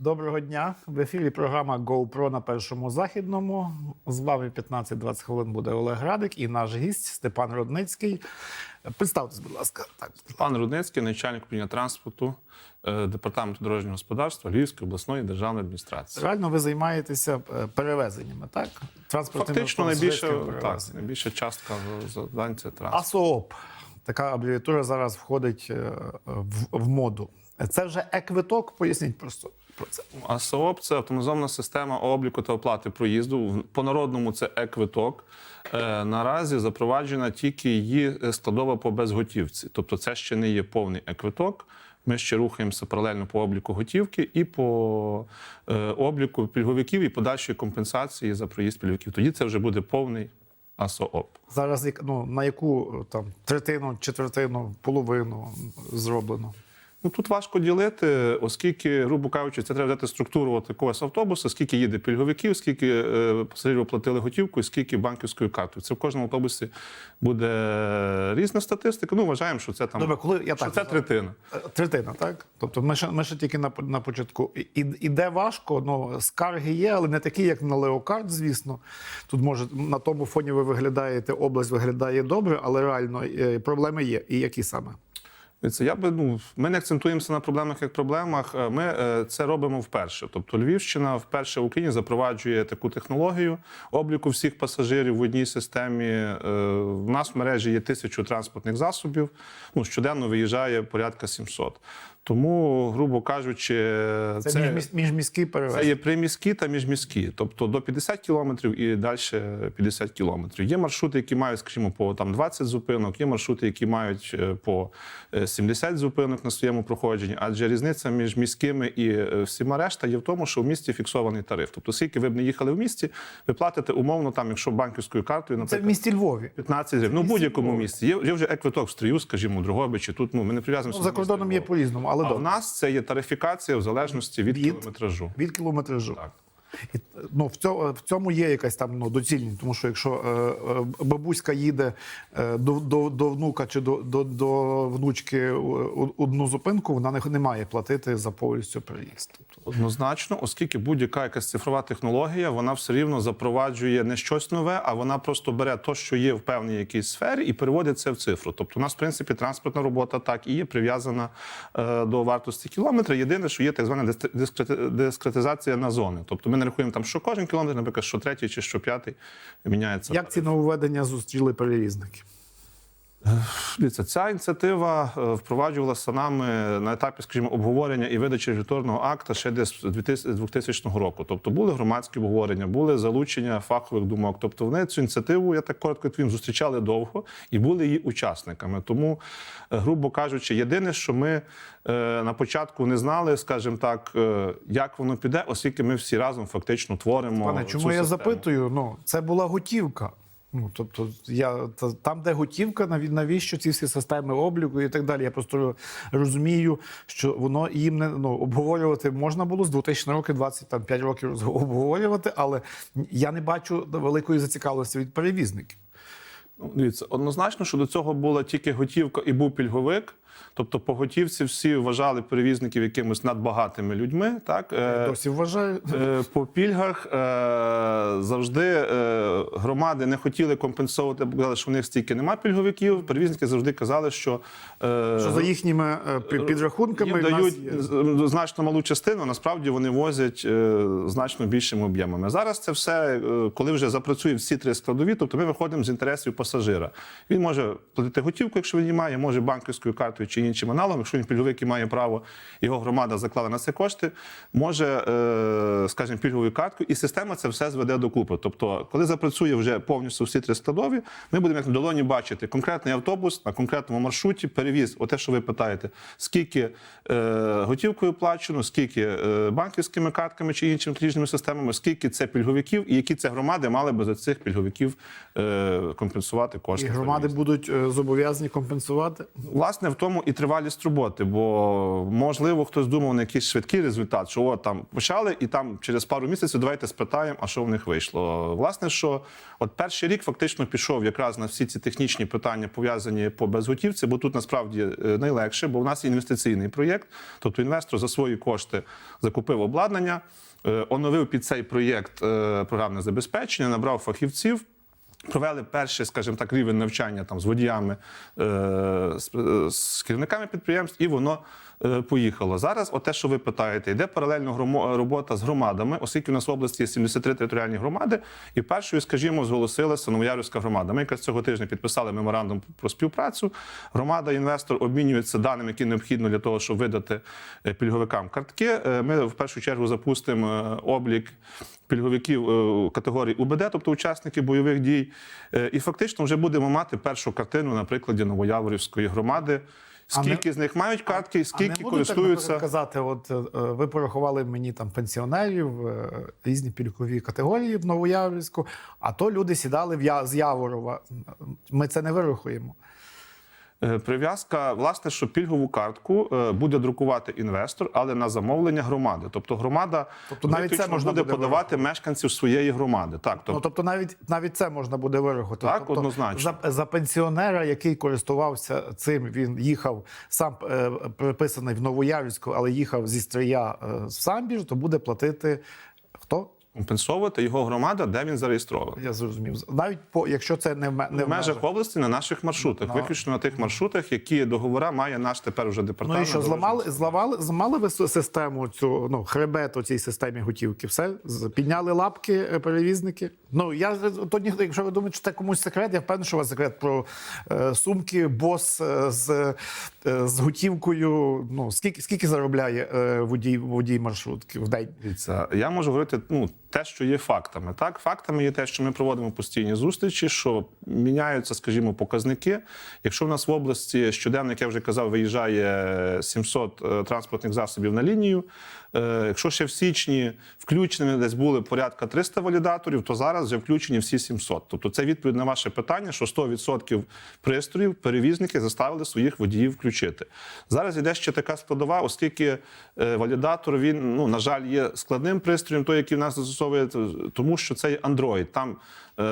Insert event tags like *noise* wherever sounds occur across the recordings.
Доброго дня. В ефірі програма GoPro на першому західному. З вами 15-20 хвилин буде Олег Радик і наш гість Степан Родницький. Представтесь, будь ласка. Так, Пан Рудницький, начальник управління транспорту е, департаменту дорожнього господарства Львівської обласної державної адміністрації. реально ви займаєтеся е, перевезеннями, так? Транспортними Фактично пасажирськими так, найбільша частка завдань це транспорт. АСООП. Така абревіатура зараз входить е, в, в моду. Це вже е-квиток. Поясніть просто про це. А це автоматизована система обліку та оплати проїзду. По-народному це е-квиток. Е, Наразі запроваджена тільки її складова по безготівці. Тобто це ще не є повний е-квиток. Ми ще рухаємося паралельно по обліку готівки і по е, обліку пільговиків і подальшої компенсації за проїзд пільговиків. Тоді це вже буде повний АСООП. Зараз як- ну, на яку е, там третину, четвертину, половину зроблено? Ну тут важко ділити, оскільки, грубо кажучи, це треба взяти структуру от якогось автобуса, скільки їде пільговиків, скільки е, пасажирів оплатили готівку, і скільки банківською картою. Це в кожному автобусі буде різна статистика. Ну, вважаємо, що це там Добре, коли я що так це третина. Е, Третина, так? Тобто ми ще, ми ще тільки на, на початку. І, іде важко, ну, скарги є, але не такі, як на Леокард, звісно. Тут може на тому фоні ви виглядаєте, область виглядає добре, але реально е, проблеми є. І які саме? Це я би ну ми не акцентуємося на проблемах як проблемах. е, Ми е, це робимо вперше. Тобто Львівщина вперше в Україні запроваджує таку технологію обліку всіх пасажирів в одній системі. Е, В нас в мережі є тисячу транспортних засобів. Ну щоденно виїжджає порядка 700. Тому, грубо кажучи, Це, це, міжміс- міжміський це є приміські та міжміські, тобто до 50 кілометрів і далі 50 кілометрів. Є маршрути, які мають, скажімо, по там 20 зупинок, є маршрути, які мають е, по е, 70 зупинок на своєму проходженні. Адже різниця між міськими і е, всіма решта є в тому, що в місті фіксований тариф. Тобто, скільки ви б не їхали в місті, ви платите умовно, там, якщо банківською картою, Це в місті Львові. 15 гривень. Ну, будь-якому місці. Є, є вже еквиток в стрію, скажімо, в Дрогобичі. Тут ну, ми не прив'язуємося. Ну, за кордоном є Львова. по-різному, але А в нас це є тарифікація в залежності від, Від? кілометражу. Від кілометражу. Так. І, ну, в, цьому, в цьому є якась там ну, доцільність, тому що якщо е, е, бабуська їде е, до, до, до внука чи до, до, до внучки одну зупинку, вона не, не має платити за повністю проїзд. Тобто, Однозначно, оскільки будь-яка якась цифрова технологія, вона все рівно запроваджує не щось нове, а вона просто бере те, що є в певній якійсь сфері, і переводить це в цифру. Тобто, у нас, в принципі, транспортна робота так і є прив'язана е, до вартості кілометра. Єдине, що є так звана дискретизація на зони. Тобто, ми не рахуємо там, що кожен кілометр, наприклад, що третій чи що п'ятий міняється. як ці нововведення зустріли перевізники? Дивіться, ця ініціатива е, впроваджувалася нами на етапі, скажімо, обговорення і видачі регуляторного акта ще десь з 2000 2000 року. Тобто були громадські обговорення, були залучення фахових думок. Тобто вони цю ініціативу, я так коротко відповім, зустрічали довго і були її учасниками. Тому, е, грубо кажучи, єдине, що ми е, на початку не знали, скажімо так, е, як воно піде, оскільки ми всі разом фактично творимо. Пане, цю чому я систему. запитую? Ну, це була готівка. Ну, тобто, я та- там, де готівка, наві- навіщо ці всі системи обліку і так далі. Я просто розумію, що воно їм не ну, обговорювати можна було з 2000 років, 25 років обговорювати, але я не бачу великої зацікавленості від перевізників. Ну, Дивіться, однозначно, що до цього була тільки готівка і був пільговик. Тобто по готівці всі вважали перевізників якимись надбагатими людьми. Так Е, Досі вважаю. е, по пільгах е, завжди громади не хотіли компенсувати, бо казали, що в них стільки немає пільговиків. Перевізники завжди казали, що, Що за їхніми підрахунками їм дають є- значно малу частину. Насправді вони возять значно більшими об'ємами. Зараз це все, коли вже запрацюють всі три складові, тобто ми виходимо з інтересів пасажира. Він може платити готівку, якщо він має, може банківською картою чи іншим аналогом. Якщо він пільговик і має право, його громада заклала на це кошти, може, е, скажімо, пільговою карткою, і система це все зведе докупи. Тобто, коли запрацює вже повністю всі три складові, ми будемо як на долоні бачити конкретний автобус на конкретному маршруті, перевіз, оте, що ви питаєте, скільки е, готівкою плачено, скільки е, банківськими картками чи іншими платіжними системами, скільки це пільговиків, і які це громади мали би за цих пільговиків компенсувати. інвестувати І кошти. громади будуть зобов'язані компенсувати. Власне, в тому і тривалість роботи, бо можливо хтось думав на якийсь швидкий результат, що от там почали, і там через пару місяців давайте спитаємо, а що в них вийшло. Власне, що от перший рік фактично пішов якраз на всі ці технічні питання, пов'язані по безготівці, бо тут насправді е, найлегше, бо в нас інвестиційний проєкт, тобто інвестор за свої кошти закупив обладнання, е, оновив під цей проєкт е, програмне забезпечення, набрав фахівців. Провели перший, скажімо так, рівень навчання там з водіями, е, з, керівниками підприємств, і воно поїхало. Зараз, от те, що ви питаєте, йде паралельно робота з громадами, оскільки у нас в області є 73 територіальні громади, і першою, скажімо, зголосилася Новоярівська громада. Ми якраз цього тижня підписали меморандум про співпрацю. Громада, інвестор обмінюються даними, які необхідно для того, щоб видати е, пільговикам картки. Е, Ми в першу чергу запустимо е, облік пільговиків е, категорії УБД, тобто учасники бойових дій. Е, І фактично вже будемо мати першу картину на прикладі Новояворівської громади. А не- Скільки з них мають картки, а скільки будуть, користуються. Так, казати, от е, ви порахували мені там пенсіонерів, е, різні пільгові категорії в Новояврівську, а то люди сідали в Я- з Яворова. Ми це не вирахуємо. Е, Прив'язка, власне, що пільгову картку е, буде друкувати інвестор, але на замовлення громади. Тобто громада Тобто навіть це можна буде подавати мешканців своєї громади. Так, тобто, Ну тобто, навіть навіть це можна буде вирахувати. Так, тобто, однозначно. За, за пенсіонера, який користувався цим, він їхав сам е, приписаний в Новояврівську, але їхав зі Стрия е, в Самбір, то буде платити хто? Компенсовувати його громада, де він зареєстрований. Я зрозумів. Навіть по якщо це не в, не В межах області на наших маршрутах, Ну. виключно на тих маршрутах, які договора має наш тепер Ну департамент. і що зламали, зламали, зламали ви систему цю ну хребет у цій системі готівки? Все підняли лапки е, перевізники. Ну я то ні, якщо ви думаєте, що це комусь секрет, я впевнений, що у вас секрет про е, сумки, бос е, з, е, з готівкою. Ну скільки скільки заробляє е, водій водій маршрутки в день? Дивіться, я можу говорити ну, те, що є фактами. Так, фактами є те, що ми проводимо постійні зустрічі, що міняються, скажімо, показники. Якщо в нас в області щоденно, як я вже казав, виїжджає 700 е, транспортних засобів на лінію. е, Якщо ще в січні включеними десь були порядка 300 валідаторів, то зараз вже включені всі 700. Тобто це відповідь на ваше питання, що 100% пристроїв перевізники заставили своїх водіїв включити. Зараз іде ще така складова, оскільки е, валідатор він ну на жаль є складним пристроєм, той, який в нас застосовує, тому що це Android. Там е,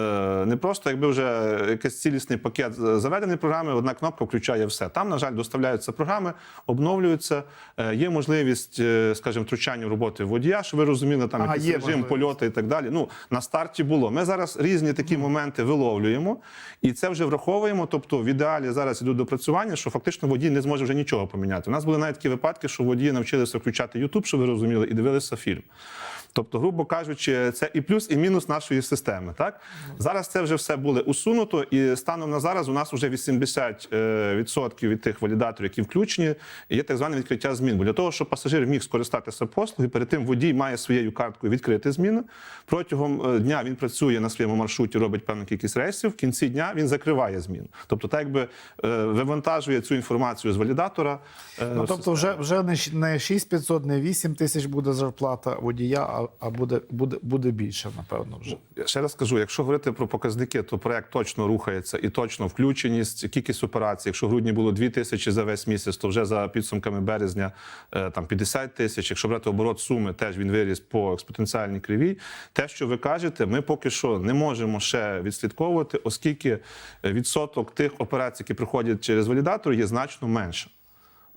не просто якби вже якийсь цілісний пакет заведений програми, одна кнопка включає все. Там, на жаль, доставляються програми, обновлюються. Е, Є можливість, е, скажімо, втручання роботи водія, що ви розуміли, там Ага, якийсь є режим можливість. польоту і так далі. Ну на старті було. Ми зараз різні такі моменти виловлюємо, і це вже враховуємо. Тобто, в ідеалі зараз ідуть допрацювання, що фактично водій не зможе вже нічого поміняти. У нас були навіть такі випадки, що водії навчилися включати YouTube, що ви розуміли, і дивилися фільм. Тобто, грубо кажучи, це і плюс, і мінус нашої системи. Так зараз це вже все було усунуто, і станом на зараз у нас вже 80% від тих валідаторів, які включені, є так зване відкриття змін. Бо для того, щоб пасажир міг скористатися послугою, перед тим водій має своєю карткою відкрити зміни. Протягом е, дня він працює на своєму маршруті, робить певну кількість рейсів. В кінці дня він закриває зміну. Тобто, так якби е, вивантажує цю інформацію з валідатора. е, Ну тобто, вже вже не 6500, не 8 тисяч буде зарплата водія, а, буде буде буде більше, напевно, вже. Я ще раз кажу, якщо говорити про показники, то проект точно рухається і точно включеність, кількість операцій. Якщо в грудні було 2 тисячі за весь місяць, то вже за підсумками березня е, там 50 тисяч. Якщо брати оборот суми, теж він виріс по експотенціальній кривій. Те, що ви кажете, ми поки що не можемо ще відслідковувати, оскільки відсоток тих операцій, які приходять через валідатор, є значно менше.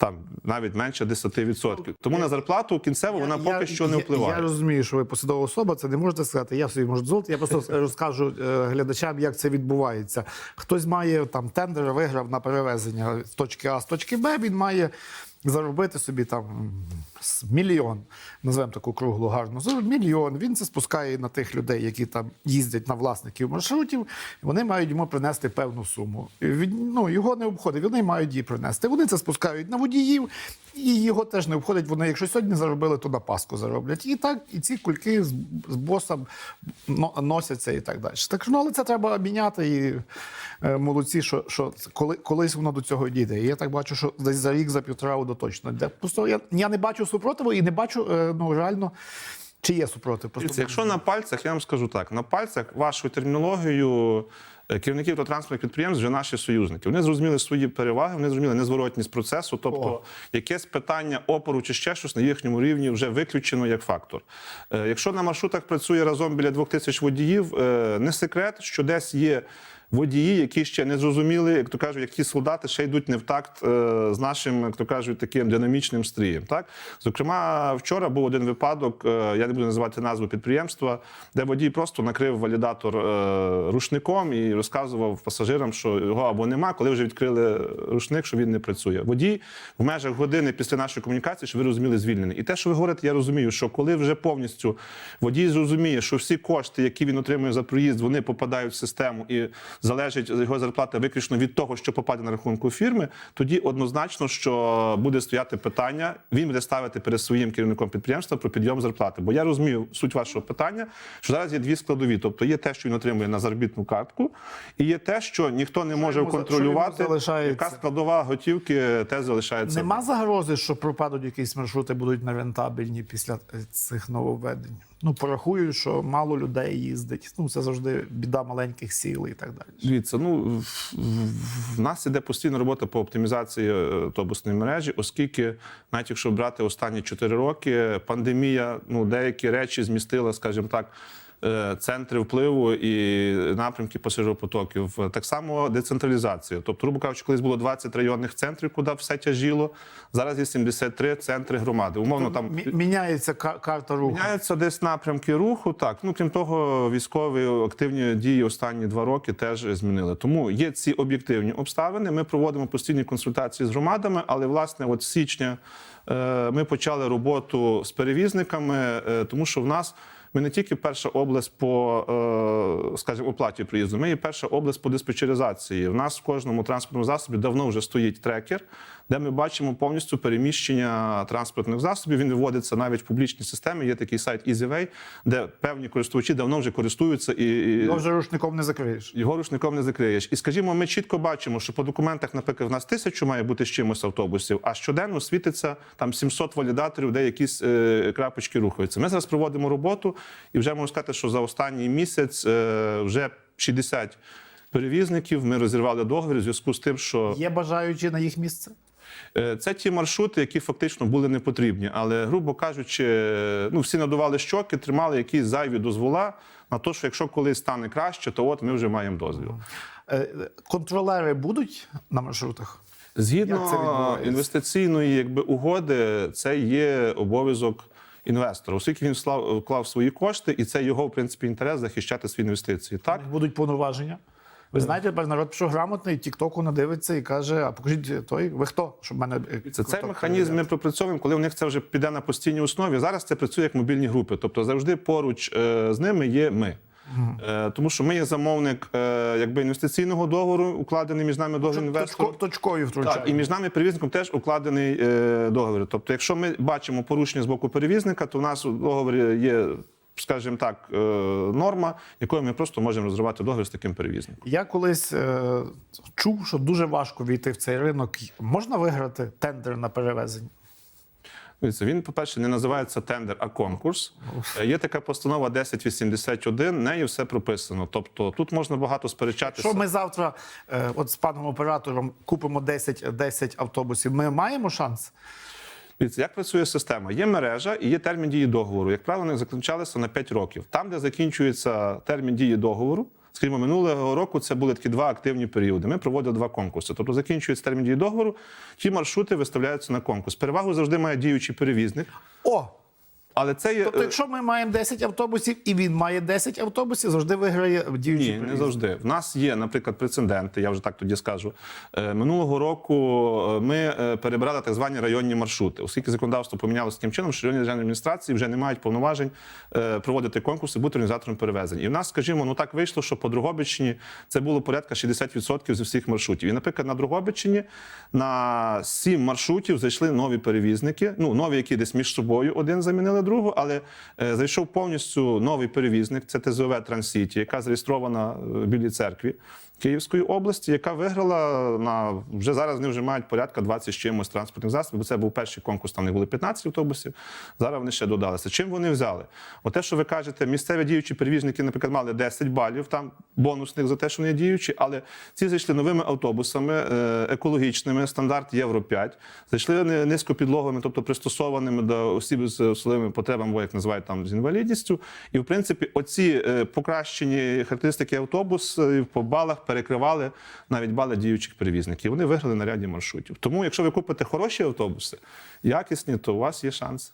Там навіть менше 10%. Тому на зарплату кінцево вона поки що не впливає. Я розумію, що ви посадова особа, це не можете сказати. Я собі можу дозволити. Я просто *laughs* розкажу е, глядачам, як це відбувається. Хтось має там тендер, виграв на перевезення з точки А з точки Б. Він має заробити собі там мільйон, назвемо таку круглу гарну мільйон. Він це спускає на тих людей, які там їздять на власників маршрутів. Вони мають йому принести певну суму. Він, ну, його не обходить, вони мають її принести. Вони це спускають на водіїв, і його теж не обходить. Вони, якщо сьогодні заробили, то на Пасху зароблять. І так, і ці кульки з, з босом носяться і так далі. Так ну, але це треба міняти. І е, молодці, що, що коли, колись воно до цього дійде. І я так бачу, що десь за рік, за півтора воно точно. Просто я, я не бачу супротиву і не бачу е, ну, реально, чи є супротив. Просто якщо на пальцях, я вам скажу так: на пальцях вашою термінологією е, керівники автотранспортних підприємств вже наші союзники. Вони зрозуміли свої переваги, вони зрозуміли незворотність процесу. Тобто, О. якесь питання опору чи ще щось на їхньому рівні вже виключено як фактор. Е, Якщо на маршрутах працює разом біля двох тисяч водіїв, не секрет, що десь є. Водії, які ще не зрозуміли, як то кажуть, які солдати ще йдуть не в такт е, з нашим, як то кажуть, таким динамічним стрієм. Так, зокрема, вчора був один випадок, е, я не буду називати назву підприємства, де водій просто накрив валідатор е, рушником і розказував пасажирам, що його або нема, коли вже відкрили рушник, що він не працює. Водій в межах години після нашої комунікації, що ви розуміли, звільнений. І те, що ви говорите, я розумію, що коли вже повністю водій зрозуміє, що всі кошти, які він отримує за проїзд, вони попадають в систему і залежить його зарплата виключно від того, що попаде на рахунку фірми, тоді однозначно, що буде стояти питання, він буде ставити перед своїм керівником підприємства про підйом зарплати. Бо я розумію суть вашого питання, що зараз є дві складові. Тобто є те, що він отримує на заробітну картку, і є те, що ніхто не може контролювати, яка складова готівки те залишається. Нема загрози, що пропадуть якісь маршрути, будуть нерентабельні після цих нововведень. Ну, порахую, що мало людей їздить. Ну, це завжди біда маленьких сіл і так далі. Дивіться, ну в, в- в нас іде постійна робота по оптимізації е, автобусної мережі, оскільки, навіть якщо брати останні 4 роки, пандемія ну деякі речі змістила, скажімо так. Е, Центри впливу і напрямки пасажиропотоків. Так само децентралізація. Тобто, грубо кажучи, колись було 20 районних центрів, куди все тяжіло. Зараз є 73 центри громади. Умовно там Міняється карта руху. Міняються десь напрямки руху. Так, ну крім того, військові активні дії останні два роки теж змінили. Тому є ці об'єктивні обставини. Ми проводимо постійні консультації з громадами, але власне, от з січня е, ми почали роботу з перевізниками, е, тому що в нас. Ми не тільки перша область по, е, скажімо, оплаті приїзду, ми є перша область по диспетчеризації. В нас в кожному транспортному засобі давно вже стоїть трекер, де ми бачимо повністю переміщення транспортних засобів. Він виводиться навіть в публічні системи. Є такий сайт EasyWay, де певні користувачі давно вже користуються і, і Його вже рушником не закриєш. його рушником не закриєш. І скажімо, ми чітко бачимо, що по документах, наприклад, в нас тисячу має бути з чимось автобусів, а щоденно світиться там 700 валідаторів, де якісь е, крапочки рухаються. Ми зараз проводимо роботу, і вже можу сказати, що за останній місяць е, вже 60 перевізників ми розірвали договір у зв'язку з тим, що Є бажаючі на їх місце? Е, Це ті маршрути, які фактично були не потрібні. Але, грубо кажучи, ну всі надували щоки, тримали якісь зайві дозвола на те, що якщо колись стане краще, то от ми вже маємо дозвіл. Е, Контролери будуть на маршрутах? Згідно інвестиційної якби, угоди, це є обов'язок інвестора, оскільки він вклав, вклав свої кошти, і це його в принципі інтерес захищати свої інвестиції. Так будуть повноваження. Ви знаєте, тепер народ пішов грамотний, тіктоку надивиться і каже: а покажіть той, ви хто? Щоб мене е, Це цей механізм ми пропрацьовуємо, коли у них це вже піде на постійній основі. Зараз це працює як мобільні групи. Тобто завжди поруч е, з ними є ми. Е, Тому що ми є замовник е, якби інвестиційного договору, укладений між нами договір інвестором. точкою Так, і між нами перевізником теж укладений е, договір. Тобто, якщо ми бачимо порушення з боку перевізника, то у нас у договорі є, скажімо так, норма, якою ми просто можемо розривати договір з таким перевізником. Я колись е, чув, що дуже важко війти в цей ринок. Можна виграти тендер на перевезення? Він, по-перше, не називається тендер, а конкурс. Е, Є така постанова 1081, нею все прописано. Тобто тут можна багато сперечатися. Що ми завтра, е, от з паном оператором, купимо 10, 10 автобусів, ми маємо шанс? Як працює система? Є мережа і є термін дії договору. Як правило, вони заключалися на 5 років. Там, де закінчується термін дії договору, скажімо, минулого року це були такі два активні періоди. Ми проводили два конкурси. Тобто закінчується термін дії договору, ті маршрути виставляються на конкурс. Перевагу завжди має діючий перевізник. О! Але це є. Тобто, якщо ми маємо 10 автобусів і він має 10 автобусів, завжди виграє діючий Ні, не завжди. В нас є, наприклад, прецеденти. Я вже так тоді скажу. Е, Минулого року е, ми е, перебирали так звані районні маршрути, оскільки законодавство помінялося таким чином, що районні державні адміністрації вже не мають повноважень е, проводити конкурси, бути організатором перевезень. І в нас, скажімо, ну так вийшло, що по Другобиччині це було порядка 60% з усіх маршрутів. І, наприклад, на Другобиччині на 7 маршрутів зайшли нові перевізники, ну нові, які десь між собою один замінили на другу, але е, зайшов повністю новий перевізник. Це ТЗОВ Трансіті, яка зареєстрована е, в Білій церкві Київської області, яка виграла на вже зараз. Вони вже мають порядка 20 з чимось транспортних засобів. Бо це був перший конкурс. Там не були 15 автобусів. Зараз вони ще додалися. Чим вони взяли? Оте, що ви кажете, місцеві діючі перевізники, наприклад, мали 10 балів там бонусних за те, що вони діючі, але ці зайшли новими автобусами, е, екологічними, стандарт Євро 5, зайшли не- низькопідлоговими, тобто пристосованими до осіб з особливими потребами, або як називають там з інвалідністю. І в принципі, оці е, покращені характеристики автобусів по балах перекривали навіть бали діючих перевізників. Вони виграли на ряді маршрутів. Тому, якщо ви купите хороші автобуси, якісні, то у вас є шанс.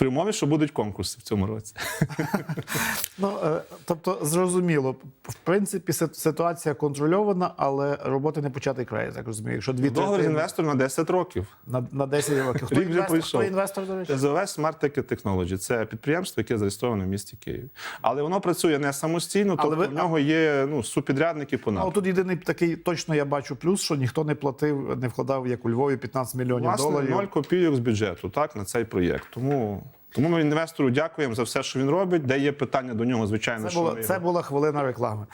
При умові, що будуть конкурси в цьому році. Ну, е, тобто, зрозуміло, в принципі, ситуація контрольована, але роботи не початий край, так розумію. Якщо дві Договір з третини інвестором на 10 років. на, на 10 років. Хто інвестор, пройшов. хто інвестор, до речі? ТЗОВ Smart Ticket Technology – це підприємство, яке зареєстроване в місті Києві. Але воно працює не самостійно, Але тобто ви- в нього є ну, супідрядники по Ну, тут єдиний такий точно я бачу плюс, що ніхто не платив, не вкладав, як у Львові, 15 мільйонів Власне, доларів. 0 копійок з бюджету так, на цей проєкт. Тому, тому ми інвестору дякуємо за все, що він робить. Де є питання до нього, звичайно, Це що ми це його- була хвилина реклами.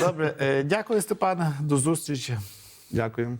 Добре, е, дякую, Степане. До зустрічі. дякуємо.